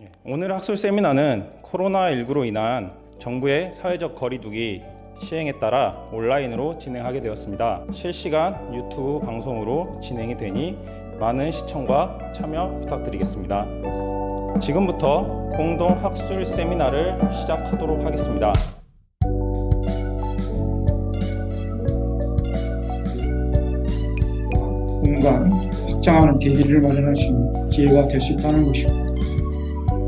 예, 오늘 학술 세미나는 코로나19로 인한 정부의 사회적 거리두기 시행에 따라 온라인으로 진행하게 되었습니다. 실시간 유튜브 방송으로 진행이 되니 많은 시청과 참여 부탁드리겠습니다. 지금부터 공동 학술 세미나를 시작하도록 하겠습니다. 공간 확장하는 계기를 마련하시는 기회가 될 수 있다는 것이고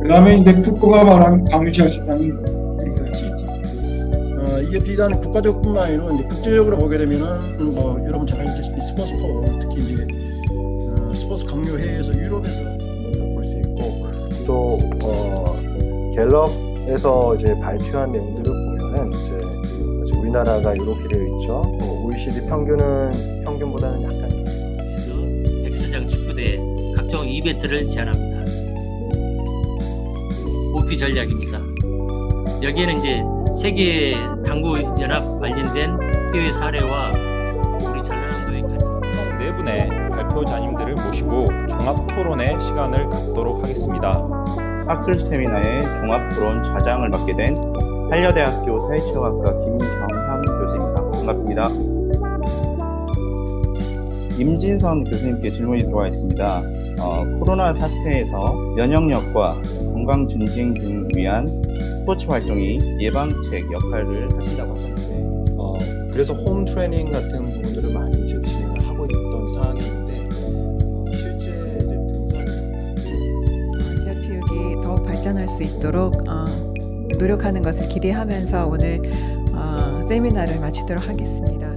그 다음에 이제 푸코가 말한 강의하셨다는 우리가 GT 어, 이게 비단 국가적뿐만 아니라 이제 국제적으로 보게 되면은 뭐 여러분 잘 아시다시피 스포츠 포 특히 이제 어, 스포츠 강요회에서 유럽에서 볼 수 있고 또 어, 갤럽에서 이제 발표한 내용들을 보면은 이제 우리나라가 이렇게 되어 있죠. 뭐 OECD 평균은 평균보다는 약간 그래서 백사장 축구대 각종 이벤트를 제안합니다. 오피 전략입니다. 여기에는 이제 세계 당구 연합 관련된 해외 사례와 우리 전라남도에까지 총 4분의 발표자님들을 모시고 종합 토론의 시간을 갖도록 하겠습니다. 학술 세미나의 종합 토론 좌장을 맡게 된 한려대학교 사회체육학과 김정현 교수입니다. 반갑습니다. 임진선 교수님께 질문이 들어와 있습니다. 어, 코로나 사태에서 면역력과 건강 증진 등을 위한 스포츠 활동이 예방책 역할을 하신다고 하셨는데 어, 그래서 홈 트레이닝 같은 부분들을 많이 이제 진행을 하고 있던 상황이었는데 어, 실제 등산 지하체육이 더욱 발전할 수 있도록 어, 노력하는 것을 기대하면서 오늘 어, 세미나를 마치도록 하겠습니다.